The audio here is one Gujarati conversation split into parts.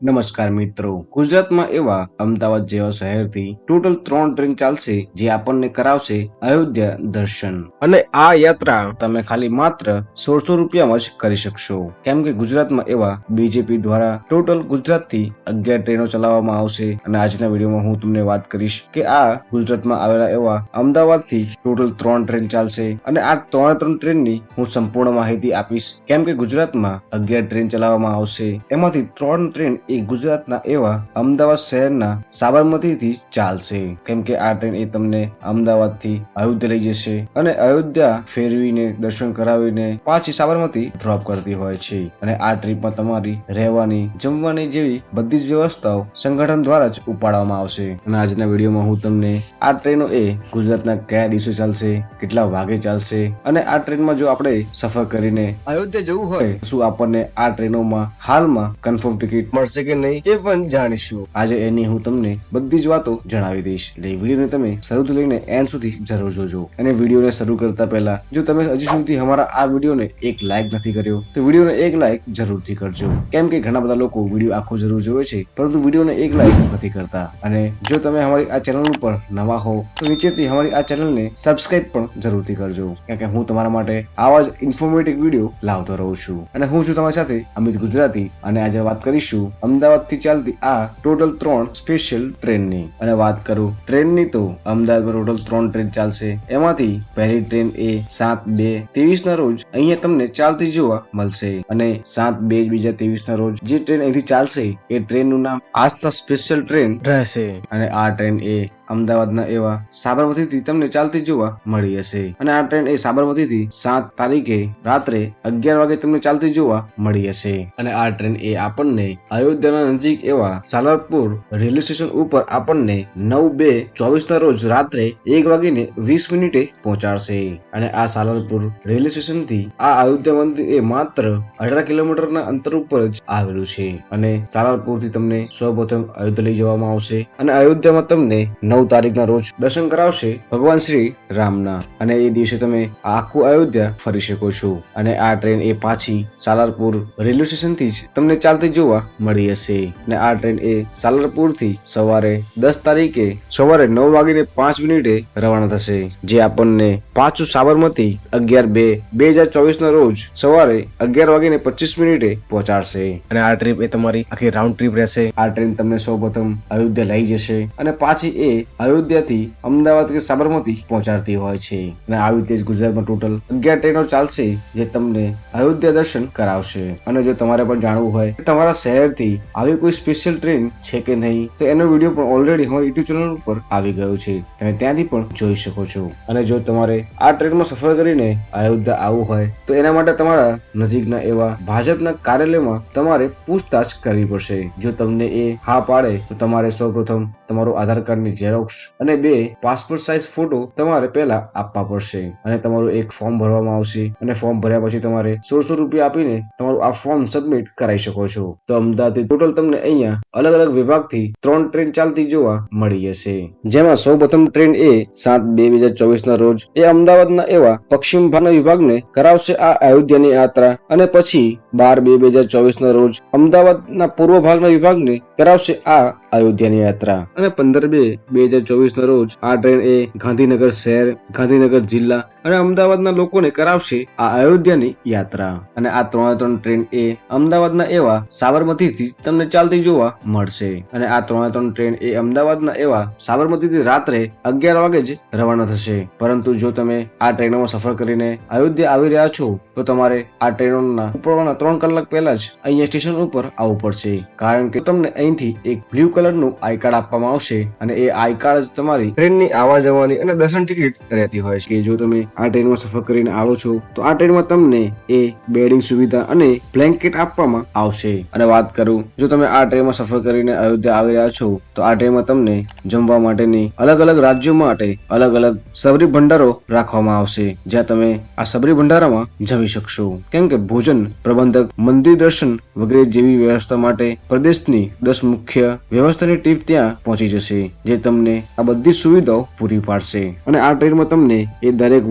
નમસ્કાર મિત્રો. ગુજરાતમાં એવા અમદાવાદ જેવા શહેરથી ટોટલ ત્રણ ટ્રેન ચાલશે જે આપણને કરાવશે અયોધ્યા દર્શન. અને આ યાત્રા તમે ખાલી માત્ર સોળસો રૂપિયામાં જ કરી શકશો. કેમ કે ગુજરાતમાં એવા બીજેપી દ્વારા ટોટલ ગુજરાતથી અગિયાર ટ્રેનો ચલાવવામાં આવશે. અને આજના વિડીયોમાં હું તમને વાત કરીશ કે આ ગુજરાતમાં આવેલા એવા અમદાવાદથી ટોટલ ત્રણ ટ્રેન ચાલશે. અને આ ત્રણ ત્રણ ટ્રેનની હું સંપૂર્ણ માહિતી આપીશ. કેમ કે ગુજરાતમાં અગિયાર ટ્રેન ચલાવવામાં આવશે. એમાંથી ત્રણ ટ્રેન એ ગુજરાતના એવા અમદાવાદ શહેરના સાબરમતીથી ચાલશે. કેમ કે આ ટ્રેન એ તમને અમદાવાદથી અયોધ્યા લઈ જશે અને અયોધ્યા ફેરવીને દર્શન કરાવીને પાછી સાબરમતી ડ્રોપ કરતી હોય છે. અને આ ટ્રીપમાં તમારી રહેવાની જમવાની જેવી બધી જ વ્યવસ્થાઓ સંગઠન દ્વારા જ ઉપાડવામાં આવશે. અને આજના વિડીયોમાં હું તમને આ ટ્રેનો એ ગુજરાતના કયા દિવસે ચાલશે કેટલા વાગે ચાલશે અને આ ટ્રેનમાં જો આપણે સફર કરીને અયોધ્યા જવું હોય શું આપણને આ ટ્રેનોમાં હાલમાં કન્ફર્મ ટિકિટ મળશે? કે નહીં એ પણ જાણીશું. આજે એની હું તમને બધી જ વાતો જણાવી દઈશ. એટલે વિડીયોને તમે શરૂથી લઈને એન્ડ સુધી જરૂર જોજો. અને વિડીયોને શરૂ કરતા પહેલા, જો તમે હજી સુધી અમારા આ વિડીયોને એક લાઈક નથી કર્યો, તો વિડીયોને એક લાઈક જરૂરથી કરજો. કેમ કે ઘણા બધા લોકો વીડિયો આખો જરૂર જોવે છે, પરંતુ વિડીયોને એક લાઈક નથી કરતા. અને જો તમે અમારી આ ચેનલ ઉપર નવા હો, તો નીચેથી અમારી આ ચેનલને સબસ્ક્રાઇબ પણ જરૂરથી કરજો. કારણ કે હું તમારા માટે આવા જ ઇન્ફોર્મેટિવ વીડિયો લાવતો રહું છું. અને હું છું તમારી સાથે અમિત ગુજરાતી, અને આજે વાત કરીશું અમદાવાદથી ચાલતી આ ટોટલ ત્રણ સ્પેશિયલ ટ્રેનની અને વાત કરું ટ્રેનની તો અમદાવાદમાં ટોટલ ત્રણ ટ્રેન ચાલશે. એમાંથી પહેલી ટ્રેન એ સાત બે ત્રેવીસ ના રોજ અહીંયા તમને ચાલતી જોવા મળશે. અને સાત બે બીજા ત્રેવીસ ના રોજ જે ટ્રેન અહીંથી ચાલશે, એ ટ્રેનનું નામ આસ્થા સ્પેશિયલ ટ્રેન રહેશે. અને આ ટ્રેન એ અમદાવાદના એવા સાબરમતીથી તમને ચાલતી જોવા મળી હશે. અને આ ટ્રેન એ સાબરમતીથી સાત તારીખે રાત્રે અગિયાર વાગે તમને ચાલતી જોવા મળી હશે. અને આ ટ્રેન એ આપણને અયોધ્યાના નજીક એવા સાલારપુર રેલવે સ્ટેશન ઉપર આપણને નવ બે ચોવીસ ના રોજ રાત્રે એક વાગીને વીસ મિનિટે પહોંચાડશે. અને આ સાલારપુર રેલવે સ્ટેશનથી આ અયોધ્યા મંદિર એ માત્ર અઢાર કિલોમીટરના અંતર ઉપર જ આવેલું છે. અને સાલારપુરથી તમને સૌપ્રથમ અયોધ્યા લઈ જવામાં આવશે. અને અયોધ્યામાં તમને નવ તારીખના રોજ દર્શન કરાવશે ભગવાન શ્રી રામના. અને એ દિવસે તમે આખું અયોધ્યા ફરી શકો છો. અને આ ટ્રેન એ પાછી સાલારપુર રેલવે સ્ટેશનથી જ તમને ચાલતી જોવા મળી હશે. અને આ ટ્રેન એ સાલારપુરથી સવારે દસ તારીખે સવારે નવ વાગીને પાંચ મિનિટે રવાના થશે. જે આપણને પાછું સાબરમતી અગિયાર બે બે હજાર ચોવીસ ના રોજ સવારે અગિયાર વાગીને પચીસ મિનિટે પહોંચાડશે. અને આ ટ્રીપ એ તમારી આખી રાઉન્ડ ટ્રીપ રહેશે. આ ટ્રેન તમને સૌપ્રથમ અયોધ્યા લઈ જશે. અને પાછી એ અયોધ્યાથી અમદાવાદ કે સાબરમતી પહોંચાડતી હોય છે. અને આવી રીતે જ ગુજરાતમાં ટોટલ અગિયાર ટ્રેનો ચાલશે જે તમને અયોધ્યા દર્શન કરાવશે. અને જો તમારે પણ જાણવું હોય તમારા શહેરથી આવી કોઈ સ્પેશિયલ ટ્રેન છે કે નહીં, તો એનો વીડિયો પણ ઓલરેડી અમારી યુટ્યુબ ચેનલ ઉપર આવી ગયો છે. તમે ત્યાંથી પણ જોઈ શકો છો. અને જો તમારે આ ટ્રેનમાં સફર કરીને અયોધ્યા આવવું હોય, તો એના માટે તમારા નજીકના એવા ભાજપના કાર્યાલયમાં તમારે પૂછતાછ કરવી પડશે. જો તમને એ હા પાડે, તો તમારે સૌપ્રથમ તમારું આધાર કાર્ડની ઝેરોક્સ અને બે પાસપોર્ટ સાઇઝ ફોટો તમારે પહેલા આપવા પડશે. અને તમારું એક ફોર્મ ભરવામાં આવશે. અને ફોર્મ ભર્યા પછી તમારે સોળસો રૂપિયા આપીને તમારું આ ફોર્મ સબમિટ કરાવી શકો છો. તો અમદાવાદથી ટોટલ તમને અહીંયા અલગ અલગ વિભાગથી ત્રણ ટ્રેન ચાલતી જોવા મળી જશે. જેમાં સૌ પ્રથમ ટ્રેન એ સાત બે બે હજાર ચોવીસ ના રોજ એ અમદાવાદના એવા પશ્ચિમ ભાગના વિભાગને કરાવશે આ અયોધ્યાની યાત્રા. અને પછી બાર બે બે હજાર ચોવીસ ના રોજ અમદાવાદના પૂર્વ ભાગના વિભાગને કરાવશે આ અયોધ્યાની યાત્રા. અને પંદર બે બે હજાર ચોવીસ ના રોજ આ ટ્રેન એ ગાંધીનગર શહેર ગાંધીનગર જિલ્લા અને અમદાવાદના લોકોને કરાવશે આ અયોધ્યાની યાત્રા. અને આ ત્રણે ત્રણ ટ્રેન એ અમદાવાદના એવા સાબરમતીથી તમને ચાલતી જોવા મળશે. અને આ ત્રણે ત્રણ ટ્રેન એ અમદાવાદના એવા સાબરમતીથી રાત્રે અગિયાર વાગે જ રવાના થશે. પરંતુ જો તમે આ ટ્રેનોમાં સફર કરીને અયોધ્યા આવી રહ્યા છો, તો તમારે આ ટ્રેનોના ઉપડવાના ત્રણ કલાક પહેલા જ અહીંયા સ્ટેશન ઉપર આવવું પડશે. કારણ કે તમને અહીંથી એક બ્લુ કલરનું આઈ કાર્ડ આપવામાં આવશે અને એ આઈ કાર્ડ જ તમારી ટ્રેનની આવા જવાની અને દર્શન ટિકિટ રહેતી હોય છે. કે જો તમે આ ટ્રેનમાં સફર કરીને આવો છો, તો આ ટ્રેનમાં તમને એ બેડિંગ સુવિધા અને બ્લેન્કેટ આપવામાં આવશે. અને વાત કરું, જો તમે આ ટ્રેનમાં સફર કરીને અયોધ્યા આવી રહ્યા છો, તો આ ટ્રેનમાં તમને જમવા માટેની અલગ અલગ રાજ્યો માટે અલગ અલગ સબરી ભંડારો રાખવામાં આવશે, જ્યાં તમે આ સબરી ભંડારામાં જમી શકશો. કેમ કે ભોજન, પ્રબંધક, મંદિર દર્શન વગેરે જેવી વ્યવસ્થા માટે પ્રદેશની દસ મુખ્ય વ્યવસ્થાની ટીપ ત્યાં પહોંચી જશે, જે તમને આ બધી સુવિધાઓ પૂરી પાડશે. અને આ ટ્રેનમાં તમને એ દરેક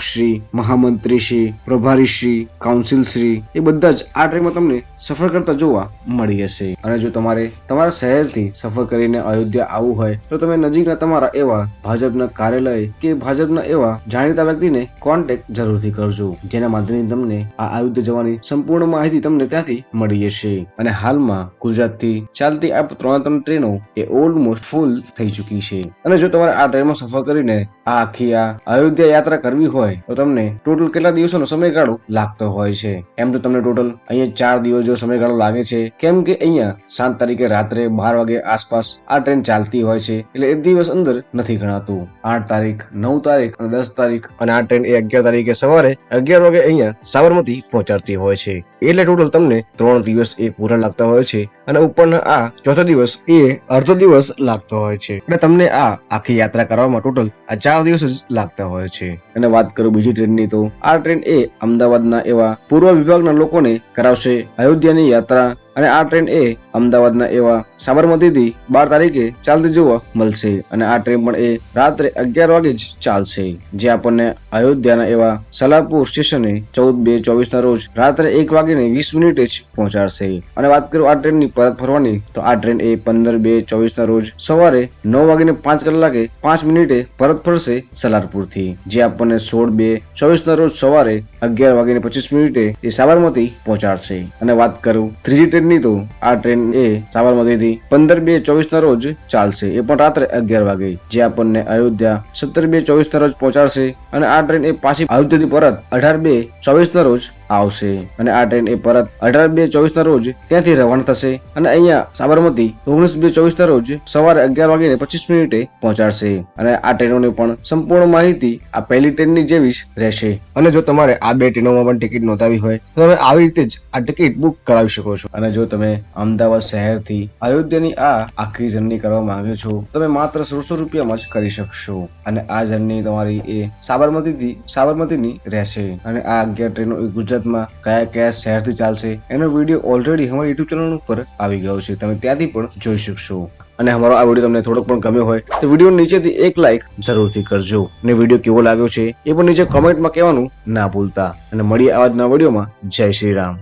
શ્રી પ્રભારી શ્રી કાઉન્સિલ શ્રી, એ બધા જ આ ટ્રેનમાં તમને સફર કરતા જોવા મળી હશે. અને જો તમારે તમારા શહેરથી સફર કરીને અયોધ્યા આવવું હોય, તો તમે નજીકના તમારા એવા ભાજપના કાર્યાલય કે ભાજપના એવા જાણીતા વ્યક્તિને કોન્ટેક્ટ જરૂરથી કરજો, જેના માધ્યમથી તમને આ અયોધ્યા જવાની સંપૂર્ણ માહિતી તમને ત્યાંથી મળી જશે અને હાલમાં ગુજરાતથી ચાલતી આ ત્રણ ત્રણ ટ્રેનો એ ઓલમોસ્ટ ફૂલ થઈ ચૂકી છે. અને જો તમારે આ ટ્રેનમાં સફર કરીને આ આખી આ અયોધ્યા યાત્રા કરવી હોય તો તમને ટોટલ કેટલા દિવસોનો સમયગાળો લાગતો હોય છે? એમ તો તમને ટોટલ અહીંયા ચાર દિવસ જો સમયગાળો લાગે છે. કેમ કે અહીંયા સાત તારીખે રાત્રે બાર વાગે આસપાસ આ ટ્રેન ચાલતી હોય છે. એટલે એક દિવસ અંદર નથી ગણાતું. આઠ તારીખ, નવ તારીખ અને દસ તારીખ. અને આ ટ્રેન એ અગિયાર તારીખે સવારે અગિયાર વાગે અહીંયા સાબરમતી પહોંચાડતી હોય છે. એટલે ટોટલ તમને ત્રણ દિવસ એ પૂરા લાગતા હોય છે. અને ઉપરના આ ચોથો દિવસ એ અડધો દિવસ લાગતો હોય છે. અને તમને આ આખી યાત્રા કરવામાં ટોટલ આ ચાર દિવસ જ લાગતા હોય છે. અને વાત કરું બીજી ટ્રેનની તો, આ ટ્રેન એ અમદાવાદના એવા પૂર્વ વિભાગના લોકોને કરાવશે. અયોધ્યાની યાત્રા અને આ ટ્રેન એ અમદાવાદના એવા સાબરમતીથી બાર તારીખે ચાલતી જોવા મળશે. અને આ ટ્રેન પણ એ રાત્રે અગિયાર વાગે જ ચાલશે. જે આપણને અયોધ્યાના એવા સલારપુર સ્ટેશને ચૌદ બે ચોવીસના રોજ રાત્રે એક વાગીને વીસ મિનિટે જ પહોંચાડશે. અને વાત કરું આ ટ્રેનની પરત ફરવાની, તો આ ટ્રેન એ પંદર બે ચોવીસના રોજ સવારે નવ વાગીને પાંચ કલાકે પાંચ મિનિટે પરત ફરશે સલારપુરથી. જે આપણને સોળ બે ચોવીસના રોજ સવારે અગિયાર વાગીને પચીસ મિનિટે એ સાબરમતી પહોંચાડશે. અને વાત કરું ત્રીજી ટ્રેનની તો આ ટ્રેન એ સાબરમતીથી પંદર બે ચોવીસના રોજ ચાલશે. એ પણ રાત્રે અગિયાર વાગે. જે આપણને અયોધ્યા સત્તર બે ચોવીસના રોજ પહોંચાડશે અને આ ટ્રેન એ પાછી અયોધ્યાથી પરત અઢાર બે ચોવીસના રોજ આવશે. અને આ ટ્રેન એ પરત અઢાર બે ચોવીસ ના રોજ ત્યાંથી રવાના થશે. અને અહીંયા સાબરમતી ઓગણીસ બે ચોવીસ ના રોજ સવારે અગિયાર વાગીને પચીસ મિનિટે પહોંચાડશે. અને આ ટ્રેનોની પણ સંપૂર્ણ માહિતી આ પહેલી ટ્રેનની જેવી જ રહેશે. અને જો તમારે આ બે ટ્રેનોમાં પણ ટિકિટ નોંધાવી હોય, તો તમે આવી રીતે જ આ ટિકિટ બુક કરાવી શકો છો. અને જો તમે અમદાવાદ શહેરથી અયોધ્યાની આ આખી જર્ની કરવા માંગો છો, તમે માત્ર સોળસો રૂપિયામાં જ કરી શકશો. અને આ જર્ની તમારી એ સાબરમતીથી સાબરમતીની રહેશે. અને આ અગિયાર ટ્રેનો એ ગુજરાતમાં કયા કયા શહેરથી ચાલશે એનો વીડિયો ઓલરેડી અમારી યુટ્યુબ ચેનલ ઉપર આવી ગયો છે. તમે ત્યાંથી પણ જોઈ શકશો. અને અમારો આ વીડિયો તમને થોડોક પણ ગમ્યો હોય, તો વીડિયો નીચેથી એક લાઈક જરૂરથી કરજો. અને વીડિયો કેવો લાગ્યો છે એ પણ નીચે કોમેન્ટમાં કહેવાનું ના ભૂલતા. અને મળીએ આવા જ નવા વિડીયોમાં જય શ્રી રામ.